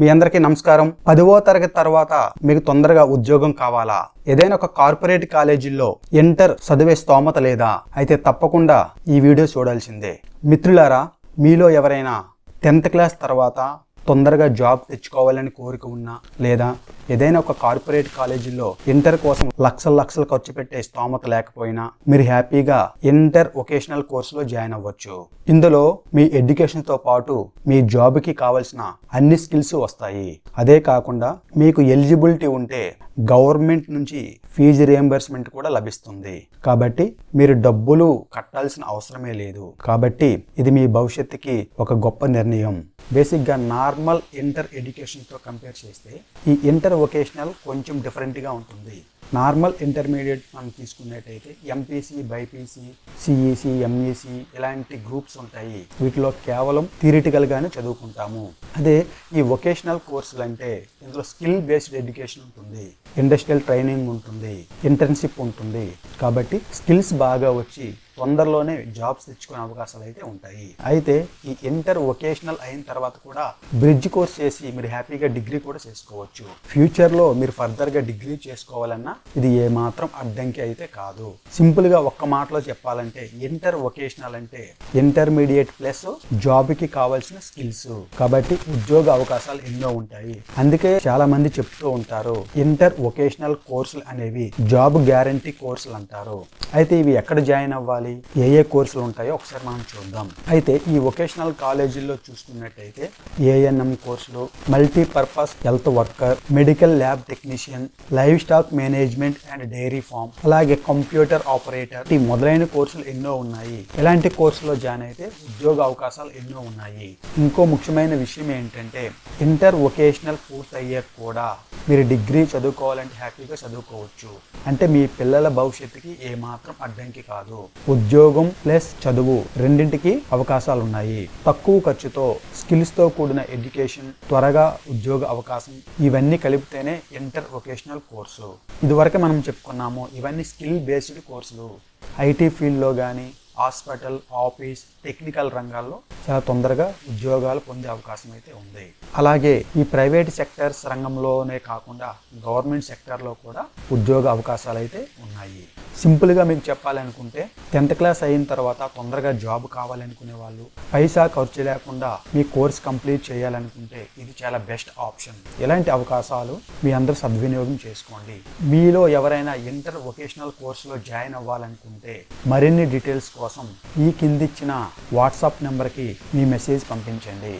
మీ అందరికీ నమస్కారం. పదవో తరగతి తర్వాత మీకు తొందరగా ఉద్యోగం కావాలా? ఏదైనా ఒక కార్పొరేట్ కాలేజీల్లో ఇంటర్ చదివే స్తోమత లేదా? అయితే తప్పకుండా ఈ వీడియో చూడాల్సిందే. మిత్రులారా మీలో ఎవరైనా టెన్త్ క్లాస్ తర్వాత తొందరగా జాబ్ తెచ్చుకోవాలని కోరిక ఉన్నా లేదా ఏదైనా ఒక కార్పొరేట్ కాలేజీలో ఇంటర్ కోసం లక్షల లక్షలు ఖర్చు పెట్టే స్తోమత లేకపోయినా మీరు హ్యాపీగా ఇంటర్ వొకేషనల్ కోర్సులో జాయిన్ అవ్వచ్చు. ఇందులో మీ ఎడ్యుకేషన్తో పాటు మీ జాబ్కి కావలసిన అన్ని స్కిల్స్ వస్తాయి. అదే కాకుండా మీకు ఎలిజిబిలిటీ ఉంటే గవర్నమెంట్ నుంచి ఫీజు రియంబర్స్మెంట్ కూడా లభిస్తుంది. కాబట్టి మీరు డబ్బులు కట్టాల్సిన అవసరమే లేదు. కాబట్టి ఇది మీ భవిష్యత్తుకి ఒక గొప్ప నిర్ణయం. బేసిక్గా నార్మల్ ఇంటర్ ఎడ్యుకేషన్తో కంపేర్ చేస్తే ఈ ఇంటర్ వొకేషనల్ కొంచెం డిఫరెంట్గా ఉంటుంది. నార్మల్ ఇంటర్మీడియట్ మనం తీసుకున్నట్టయితే ఎంపీసీ బైపీసీ సిఈసి ఎంఈసి ఇలాంటి గ్రూప్స్ ఉంటాయి. వీటిలో కేవలం థియరిటికల్గానే చదువుకుంటాము. అదే ఈ వొకేషనల్ కోర్సులు అంటే ఇందులో స్కిల్ బేస్డ్ ఎడ్యుకేషన్ ఉంటుంది. ఇండస్ట్రియల్ ట్రైనింగ్ ఉంటుంది. ఇంటర్న్షిప్ ఉంటుంది. కాబట్టి స్కిల్స్ బాగా వచ్చి తొందరలోనే జాబ్స్ తెచ్చుకునే అవకాశాలు అయితే ఉంటాయి. అయితే ఈ ఇంటర్ వొకేషనల్ అయిన తర్వాత కూడా బ్రిడ్జ్ కోర్స్ చేసి మీరు హ్యాపీగా డిగ్రీ కూడా చేసుకోవచ్చు. ఫ్యూచర్లో మీరు ఫర్దర్గా డిగ్రీ చేసుకోవాలన్నా ఇది ఏమాత్రం అడ్డంకి అయితే కాదు. సింపుల్గా ఒక్క మాటలో చెప్పాలంటే ఇంటర్ వొకేషనల్ అంటే ఇంటర్మీడియట్ ప్లస్ జాబ్కి కావాల్సిన స్కిల్స్. కాబట్టి ఉద్యోగ అవకాశాలు ఎన్నో ఉంటాయి. అందుకే చాలా మంది చెప్తూ ఉంటారు ఇంటర్ వొకేషనల్ కోర్సులు అనేవి జాబ్ గ్యారంటీ కోర్సులు అంటారు. అయితే ఇవి ఎక్కడ జాయిన్ అవ్వాలి? ఏ ఏ కోర్సులు ఉంటాయో ఒకసారి మనం చూద్దాం. అయితే ఈ వొకేషనల్ కాలేజీల్లో చూసుకున్నట్టయితే ఏఎన్ఎం కోర్సులు multipurpose health worker medical lab technician livestock management and dairy farm అలాగే కంప్యూటర్ ఆపరేటర్ ఈ మొదలైన కోర్సులు ఎన్నో ఉన్నాయి. ఇలాంటి కోర్సులో జాయిన్ అయితే ఉద్యోగ అవకాశాలు ఎన్నో ఉన్నాయి. ఇంకో ముఖ్యమైన విషయం ఏంటంటే ఇంటర్ వొకేషనల్ పూర్తయ్యాక కూడా మీరు డిగ్రీ చదువుకోవాలంటే హ్యాపీగా చదువుకోవచ్చు. అంటే మీ పిల్లల భవిష్యత్తుకి ఏమాత్రం అడ్డంకి కాదు. ఉద్యోగం ప్లస్ చదువు రెండింటికి అవకాశాలు ఉన్నాయి తక్కువ ఖర్చుతో స్కిల్స్తో కూడిన ఎడ్యుకేషన్ త్వరగా ఉద్యోగ అవకాశం ఇవన్నీ కలిపితేనే ఇంటర్ వొకేషనల్ కోర్సు. ఇదివరకు మనం చెప్పుకున్నాము ఇవన్నీ స్కిల్ బేస్డ్ కోర్సులు. ఐటీ ఫీల్డ్లో కానీ హాస్పిటల్ ఆఫీస్ టెక్నికల్ రంగాల్లో చాలా తొందరగా ఉద్యోగాలు పొందే అవకాశం అయితే ఉంది. అలాగే ఈ ప్రైవేట్ సెక్టర్స్ రంగంలోనే కాకుండా గవర్నమెంట్ సెక్టర్లో కూడా ఉద్యోగ అవకాశాలు అయితే ఉన్నాయి. సింపుల్గా మీకు చెప్పాలనుకుంటే టెన్త్ క్లాస్ అయిన తర్వాత తొందరగా జాబ్ కావాలనుకునే వాళ్ళు పైసా ఖర్చు లేకుండా మీ కోర్స్ కంప్లీట్ చేయాలనుకుంటే ఇది చాలా బెస్ట్ ఆప్షన్. ఇలాంటి అవకాశాలు మీ అందరూ సద్వినియోగం చేసుకోండి. మీలో ఎవరైనా ఇంటర్ వొకేషనల్ కోర్సులో జాయిన్ అవ్వాలనుకుంటే మరిన్ని డీటెయిల్స్ కోసం ఈ కిందిచ్చిన వాట్సాప్ నెంబర్కి మీ మెసేజ్ పంపించండి.